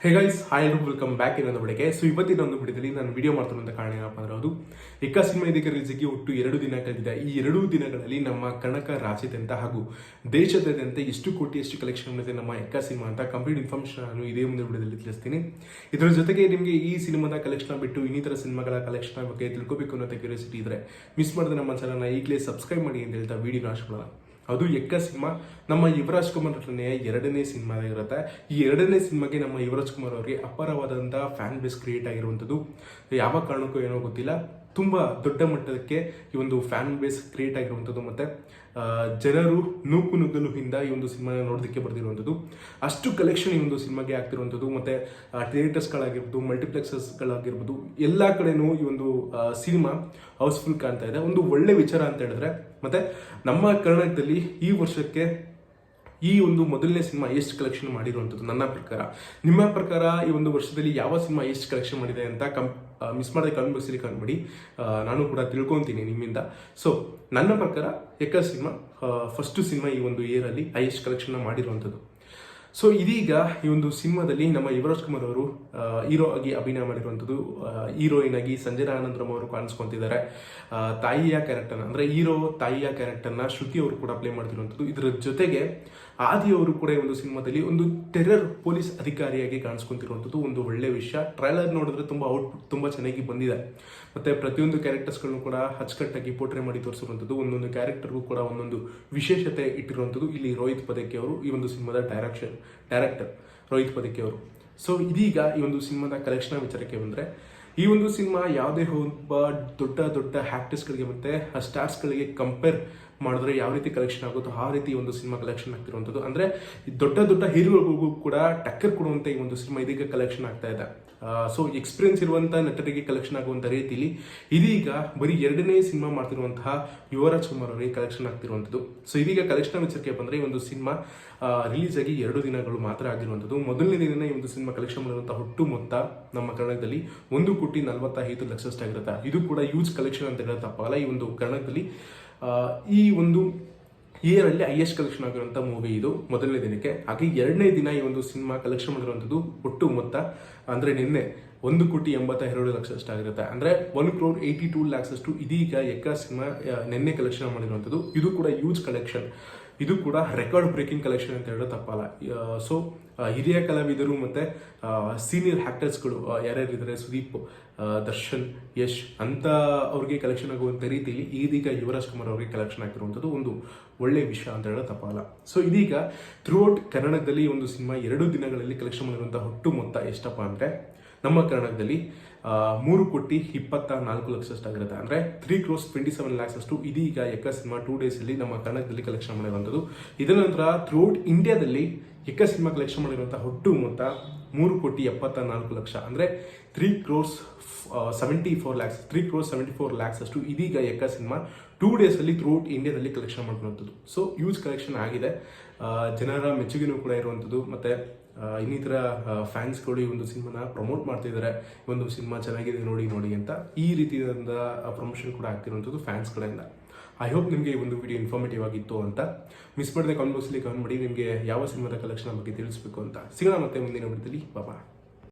ಹೇ guys hi ಎಲ್ಲರೂ welcome back ಇನ್ನೊಂದು ಬಿಡಿಗೆ ಸೊ ಇವತ್ತಿನ ಒಂದು ಬಿಡದಲ್ಲಿ ನಾನು ವಿಡಿಯೋ ಮಾಡ್ತಿರುವಂತ ಕಾರಣ ಏನಪ್ಪ ಅಂದ್ರೆ ಅದು ಎಕ್ಕ ಸಿನಿಮಾ ಇದಕ್ಕೆ ರಿಲೀಸಿಗೆ ಒಟ್ಟು ಎರಡು ದಿನ ಕಳೆದಿದೆ. ಈ ಎರಡು ದಿನಗಳಲ್ಲಿ ನಮ್ಮ ಕನಕ ರಾಜ್ಯದಂತ ಹಾಗೂ ದೇಶದಾದ್ಯಂತ ಎಷ್ಟು ಕೋಟಿ ಎಷ್ಟು ಕಲೆಕ್ಷನ್ ಮಾಡಿದೆ ನಮ್ಮ ಎಕ್ಕ ಸಿನಿಮಾ ಅಂತ ಕಂಪ್ಲೀಟ್ ಇನ್ಫಾರ್ಮೇಷನ್ ನಾನು ಇದೇ ಒಂದು ವಿಡಿಯೋದಲ್ಲಿ ತಿಳಿಸ್ತೀನಿ. ಇದರ ಜೊತೆಗೆ ನಿಮಗೆ ಈ ಸಿನಿಮಾದ ಕಲೆಕ್ಷನ್ ಬಿಟ್ಟು ಇನ್ನಿತರ ಸಿನಿಮಾಗಳ ಕಲೆಕ್ಷನ್ ಬಗ್ಗೆ ತಿಳ್ಕೊಬೇಕು ಅನ್ನೋ ಕ್ಯೂರಿಯಾಸಿಟಿ ಇದ್ರೆ ಮಿಸ್ ಮಾಡಿದ ನಮ್ಮ ಚಾನಲ್ನ ಈಗಲೇ ಸಬ್ಸ್ಕ್ರೈಬ್ ಮಾಡಿ ಅಂತ ಹೇಳ್ತಾ ವಿಡಿಯೋ ನಾಶಕೊಳ್ಳೋಣ ಅದು ಎಕ್ಕ ಸಿನಿಮಾ. ನಮ್ಮ ಯುವರಾಜ್ ಕುಮಾರ್ ನಟನೆಯ ಎರಡನೇ ಸಿನಿಮಾ ಇರುತ್ತೆ. ಈ ಎರಡನೇ ಸಿನಿಮಾಗೆ ನಮ್ಮ ಯುವರಾಜ್ ಕುಮಾರ್ ಅವರಿಗೆ ಅಪಾರವಾದಂಥ ಫ್ಯಾನ್ ಬೇಸ್ ಕ್ರಿಯೇಟ್ ಆಗಿರುವಂಥದ್ದು. ಯಾವ ಕಾರಣಕ್ಕೂ ಏನೋ ಗೊತ್ತಿಲ್ಲ. ತುಂಬ ದೊಡ್ಡ ಮಟ್ಟಕ್ಕೆ ಈ ಒಂದು ಫ್ಯಾನ್ ಬೇಸ್ ಕ್ರಿಯೇಟ್ ಆಗಿರುವಂಥದ್ದು ಮತ್ತೆ ಜನರು ನೂಕು ನುಗ್ಗಲು ಹಿಂದ ಈ ಒಂದು ಸಿನಿಮಾನ ನೋಡೋದಕ್ಕೆ ಬರ್ತಿರುವಂಥದ್ದು ಅಷ್ಟು ಕಲೆಕ್ಷನ್ ಈ ಒಂದು ಸಿನಿಮಾಗೆ ಆಗ್ತಿರುವಂಥದ್ದು. ಮತ್ತೆ ಥಿಯೇಟರ್ಸ್ಗಳಾಗಿರ್ಬೋದು ಮಲ್ಟಿಪ್ಲೆಕ್ಸಸ್ಗಳಾಗಿರ್ಬೋದು ಎಲ್ಲ ಕಡೆನೂ ಈ ಒಂದು ಸಿನಿಮಾ ಹೌಸ್ಫುಲ್ ಕಾಣ್ತಾ ಇದೆ. ಒಂದು ಒಳ್ಳೆ ವಿಚಾರ ಅಂತ ಹೇಳಿದ್ರೆ, ಮತ್ತೆ ನಮ್ಮ ಕರ್ನಾಟಕದಲ್ಲಿ ಈ ವರ್ಷಕ್ಕೆ ಈ ಒಂದು ಮೊದಲನೇ ಸಿನಿಮಾ ಎಷ್ಟು ಕಲೆಕ್ಷನ್ ಮಾಡಿರುವಂಥದ್ದು ನನ್ನ ಪ್ರಕಾರ. ನಿಮ್ಮ ಪ್ರಕಾರ ಈ ಒಂದು ವರ್ಷದಲ್ಲಿ ಯಾವ ಸಿನಿಮಾ ಎಷ್ಟು ಕಲೆಕ್ಷನ್ ಮಾಡಿದೆ ಅಂತ ಕಂ ಮಿಸ್ ಮಾಡದೆ ಕಮೆಂಟ್ ಬಾಕ್ಸಲ್ಲಿ ಕಮೆಂಟ್ ನಾನು ಕೂಡ ತಿಳ್ಕೊತೀನಿ ನಿಮ್ಮಿಂದ. ಸೊ ನನ್ನ ಪ್ರಕಾರ ಎಕ್ಕ ಸಿನಿಮಾ ಫಸ್ಟ್ ಸಿನಿಮಾ ಈ ಒಂದು ಇಯರಲ್ಲಿ ಹೈಯೆಸ್ಟ್ ಕಲೆಕ್ಷನ್ ಮಾಡಿರುವಂಥದ್ದು. ಸೊ ಇದೀಗ ಈ ಒಂದು ಸಿನಿಮಾದಲ್ಲಿ ನಮ್ಮ ಯುವರಾಜ್ ಕುಮಾರ್ ಅವರು ಹೀರೋ ಆಗಿ ಅಭಿನಯ ಮಾಡಿರುವಂಥದ್ದು ಹೀರೋಯಿನ್ ಆಗಿ ಸಂಜನಾ ಆನಂದ್ರಮ್ ಅವರು ಕಾಣಿಸ್ಕೊಂತಿದ್ದಾರೆ. ತಾಯಿಯ ಕ್ಯಾರೆಕ್ಟರ್ನ ಅಂದರೆ ಹೀರೋ ತಾಯಿಯ ಕ್ಯಾರೆಕ್ಟರ್ನ ಶ್ರುತಿ ಅವರು ಕೂಡ ಪ್ಲೇ ಮಾಡ್ತಿರುವಂಥದ್ದು. ಇದರ ಜೊತೆಗೆ ಆದಿ ಅವರು ಕೂಡ ಈ ಒಂದು ಸಿನಿಮಾದಲ್ಲಿ ಒಂದು ಟೆರರ್ ಪೊಲೀಸ್ ಅಧಿಕಾರಿಯಾಗಿ ಕಾಣಿಸ್ಕೊಂತಿರುವಂಥದ್ದು. ಒಂದು ಒಳ್ಳೆಯ ವಿಷಯ. ಟ್ರೈಲರ್ ನೋಡಿದ್ರೆ ತುಂಬ ಔಟ್ಪುಟ್ ತುಂಬ ಚೆನ್ನಾಗಿ ಬಂದಿದೆ. ಮತ್ತು ಪ್ರತಿಯೊಂದು ಕ್ಯಾರೆಕ್ಟರ್ಸ್ಗಳನ್ನು ಕೂಡ ಅಚ್ಚುಕಟ್ಟಾಗಿ ಪೋಟ್ರೆ ಮಾಡಿ ತೋರಿಸಿರುವಂಥದ್ದು. ಒಂದೊಂದು ಕ್ಯಾರೆಕ್ಟರ್ಗೂ ಕೂಡ ಒಂದೊಂದು ವಿಶೇಷತೆ ಇಟ್ಟಿರುವಂಥದ್ದು. ಇಲ್ಲಿ ರೋಹಿತ್ ಪದಕ್ಕೆ ಅವರು ಈ ಒಂದು ಸಿನಿಮಾದ ಡೈರೆಕ್ಷನ್ ಡೈರೆಕ್ಟರ್ ರೋಹಿತ್ ಪದಕಿ ಅವರು. ಸೊ ಇದೀಗ ಈ ಒಂದು ಸಿನಿಮಾದ ಕಲೆಕ್ಷನ್ ವಿಚಾರಕ್ಕೆ ಬಂದ್ರೆ, ಈ ಒಂದು ಸಿನಿಮಾ ಯಾವುದೇ ಒಬ್ಬ ದೊಡ್ಡ ದೊಡ್ಡ ಆಕ್ಟರ್ಸ್ಗಳಿಗೆ ಮತ್ತೆ ಸ್ಟಾರ್ಸ್ಗಳಿಗೆ ಕಂಪೇರ್ ಮಾಡಿದ್ರೆ ಯಾವ ರೀತಿ ಕಲೆಕ್ಷನ್ ಆಗುತ್ತೋ ಆ ರೀತಿ ಒಂದು ಸಿನಿಮಾ ಕಲೆಕ್ಷನ್ ಆಗ್ತಿರುವಂಥದ್ದು. ಅಂದ್ರೆ ದೊಡ್ಡ ದೊಡ್ಡ ಹೀರೋಗಳಿಗೂ ಕೂಡ ಟಕ್ಕರ್ ಕೊಡುವಂಥ ಈ ಒಂದು ಸಿನಿಮಾ ಇದೀಗ ಕಲೆಕ್ಷನ್ ಆಗ್ತಾ ಇದೆ. ಸೊ ಎಕ್ಸ್ಪೀರಿಯನ್ಸ್ ಇರುವಂತ ನಟರಿಗೆ ಕಲೆಕ್ಷನ್ ಆಗುವಂತ ರೀತಿಯಲ್ಲಿ ಇದೀಗ ಬರೀ ಎರಡನೇ ಸಿನಿಮಾ ಮಾಡ್ತಿರುವಂತಹ ಯುವರಾಜ್ ಕುಮಾರ್ ಅವರಿಗೆ ಕಲೆಕ್ಷನ್ ಆಗ್ತಿರುವಂಥದ್ದು. ಸೊ ಇದೀಗ ಕಲೆಕ್ಷನ್ ವಿಚಾರಕ್ಕೆ ಬಂದ್ರೆ ಈ ಒಂದು ಸಿನಿಮಾ ರಿಲೀಸ್ ಆಗಿ ಎರಡು ದಿನಗಳು ಮಾತ್ರ ಆಗಿರುವಂಥದ್ದು. ಮೊದಲನೇ ದಿನ ಈ ಒಂದು ಸಿನಿಮಾ ಕಲೆಕ್ಷನ್ ಮಾಡಿರುವಂತಹ ಒಟ್ಟು ಮೊತ್ತ ನಮ್ಮ ಕನ್ನಡದಲ್ಲಿ ಒಂದು ಕೋಟಿ ನಲವತ್ತೈದು ಲಕ್ಷಷ್ಟಾಗಿರುತ್ತೆ ಇದು ಕೂಡ ಯೂಸ್ ಕಲೆಕ್ಷನ್ ಅಂತ ಹೇಳೋದು ತಪ್ಪಲ್ಲ. ಈ ಒಂದು ಕರ್ನಾಟಕದಲ್ಲಿ ಆ, ಈ ಒಂದು ಇಯರ್ ಅಲ್ಲಿ ಹೈಯೆಸ್ಟ್ ಕಲೆಕ್ಷನ್ ಆಗಿರುವಂತಹ ಮೂವಿ ಇದು, ಮೊದಲನೇ ದಿನಕ್ಕೆ. ಹಾಗೆ ಎರಡನೇ ದಿನ ಈ ಒಂದು ಸಿನಿಮಾ ಕಲೆಕ್ಷನ್ ಮಾಡಿರುವಂಥದ್ದು ಒಟ್ಟು ಮೊತ್ತ, ಅಂದ್ರೆ ನಿನ್ನೆ ಒಂದು ಕೋಟಿ ಎಂಬತ್ತ ಎರಡು ಲಕ್ಷ ಅಷ್ಟಾಗಿರುತ್ತೆ ಅಂದ್ರೆ one crore eighty two lakhs ಅಷ್ಟು ಇದೀಗ ಎಕ್ಕ ಸಿನಿಮಾ ನಿನ್ನೆ ಕಲೆಕ್ಷನ್ ಮಾಡಿರುವಂಥದ್ದು. ಇದು ಕೂಡ ಯೂಜ್ ಕಲೆಕ್ಷನ್ ಇದು ಕೂಡ ರೆಕಾರ್ಡ್ ಬ್ರೇಕಿಂಗ್ ಕಲೆಕ್ಷನ್ ಅಂತ ಹೇಳೋದು ತಪ್ಪಲ್ಲ. ಸೊ ಹಿರಿಯ ಕಲಾವಿದರು ಮತ್ತೆ ಸೀನಿಯರ್ ಆಕ್ಟರ್ಸ್ಗಳು ಯಾರ್ಯಾರಿದ್ದಾರೆ? ಸುದೀಪ್ ದರ್ಶನ್, ಯಶ್ ಅಂತ ಅವ್ರಿಗೆ ಕಲೆಕ್ಷನ್ ಆಗುವಂಥ ರೀತಿಯಲ್ಲಿ ಇದೀಗ ಯುವರಾಜ್ ಕುಮಾರ್ ಅವರಿಗೆ ಕಲೆಕ್ಷನ್ ಆಗ್ತಿರುವಂಥದ್ದು ಒಂದು ಒಳ್ಳೆ ವಿಷಯ ಅಂತ ಹೇಳೋದು ತಪ್ಪಲ್ಲ. ಸೊ ಇದೀಗ ಥ್ರೂಔಟ್ ಕನ್ನಡದಲ್ಲಿ ಒಂದು ಸಿನಿಮಾ ಎರಡು ದಿನಗಳಲ್ಲಿ ಕಲೆಕ್ಷನ್ ಮಾಡಿರುವಂಥ ಒಟ್ಟು ಮೊತ್ತ ಎಷ್ಟಪ್ಪ ಅಂದ್ರೆ ನಮ್ಮ ಕರ್ನಾಟಕದಲ್ಲಿ ಮೂರು ಕೋಟಿ ಇಪ್ಪತ್ತ ನಾಲ್ಕು ಲಕ್ಷಷ್ಟಾಗಿರುತ್ತೆ ಅಂದ್ರೆ three crores twenty seven lakhs ಅಷ್ಟು ಇದೀಗ ಎಕ್ಕ ಸಿನಿಮಾ ಟೂ ಡೇಸ್ ಅಲ್ಲಿ ನಮ್ಮ ಕರ್ನಾಟಕದಲ್ಲಿ ಕಲೆಕ್ಷನ್ ಮಾಡಿರುವಂಥದ್ದು. ಇದರ ನಂತರ ಥ್ರೂಔಟ್ ಇಂಡಿಯಾದಲ್ಲಿ ಎಕ್ಕ ಸಿನಿಮಾ ಕಲೆಕ್ಷನ್ ಮಾಡಿರುವಂತಹ ಒಟ್ಟು ಮೊತ್ತ ಮೂರು ಕೋಟಿ ಎಪ್ಪತ್ತ ನಾಲ್ಕು ಲಕ್ಷ. ಅಂದ್ರೆ three crores seventy four lakhs three crores seventy four lakhs ಅಷ್ಟು ಇದೀಗ ಎಕ್ಕ ಸಿನಿಮಾ ಟೂ ಡೇಸ್ ಅಲ್ಲಿ ಥ್ರೂಔಟ್ ಇಂಡಿಯಾದಲ್ಲಿ ಕಲೆಕ್ಷನ್ ಮಾಡಿರುವಂಥದ್ದು ಸೊ ಯೂಸ್ ಕಲೆಕ್ಷನ್ ಆಗಿದೆ. ಆ, ಜನರ ಮೆಚ್ಚುಗೆನೂ ಕೂಡ ಇರುವಂಥದ್ದು. ಮತ್ತೆ ಆ, ಇನ್ನಿತರ ಫ್ಯಾನ್ಸ್ಗಳು ಈ ಒಂದು ಸಿನಿಮಾನ ಪ್ರಮೋಟ್ ಮಾಡ್ತಿದ್ದಾರೆ. ಒಂದು ಸಿನಿಮಾ ಚೆನ್ನಾಗಿದೆ ನೋಡಿ ನೋಡಿ ಅಂತ ಈ ರೀತಿಯಾದ ಪ್ರಮೋಷನ್ ಕೂಡ ಆಗ್ತಿರುವಂಥದ್ದು ಫ್ಯಾನ್ಸ್ ಕಡೆಯಿಂದ ಐ ಹೋಪ್ ನಿಮಗೆ ಈ ಒಂದು ವಿಡಿಯೋ ಇನ್ಫಾರ್ಮೇಟಿವ್ ಆಗಿತ್ತು ಅಂತ. ಮಿಸ್ ಮಾಡದೆ ಕಾಮೆಂಟ್ ಬಾಕ್ಸಲ್ಲಿ ಕಮೆಂಟ್ ಮಾಡಿ ನಿಮಗೆ ಯಾವ ಸಿನಿಮಾದ ಕಲೆಕ್ಷನ್ ಬಗ್ಗೆ ತಿಳಿಸ್ಬೇಕು ಅಂತ. ಸಿಗೋಣ ಮತ್ತೆ ಮುಂದಿನ ವಿಡಿಯೋದಲ್ಲಿ ಬಾಬಾ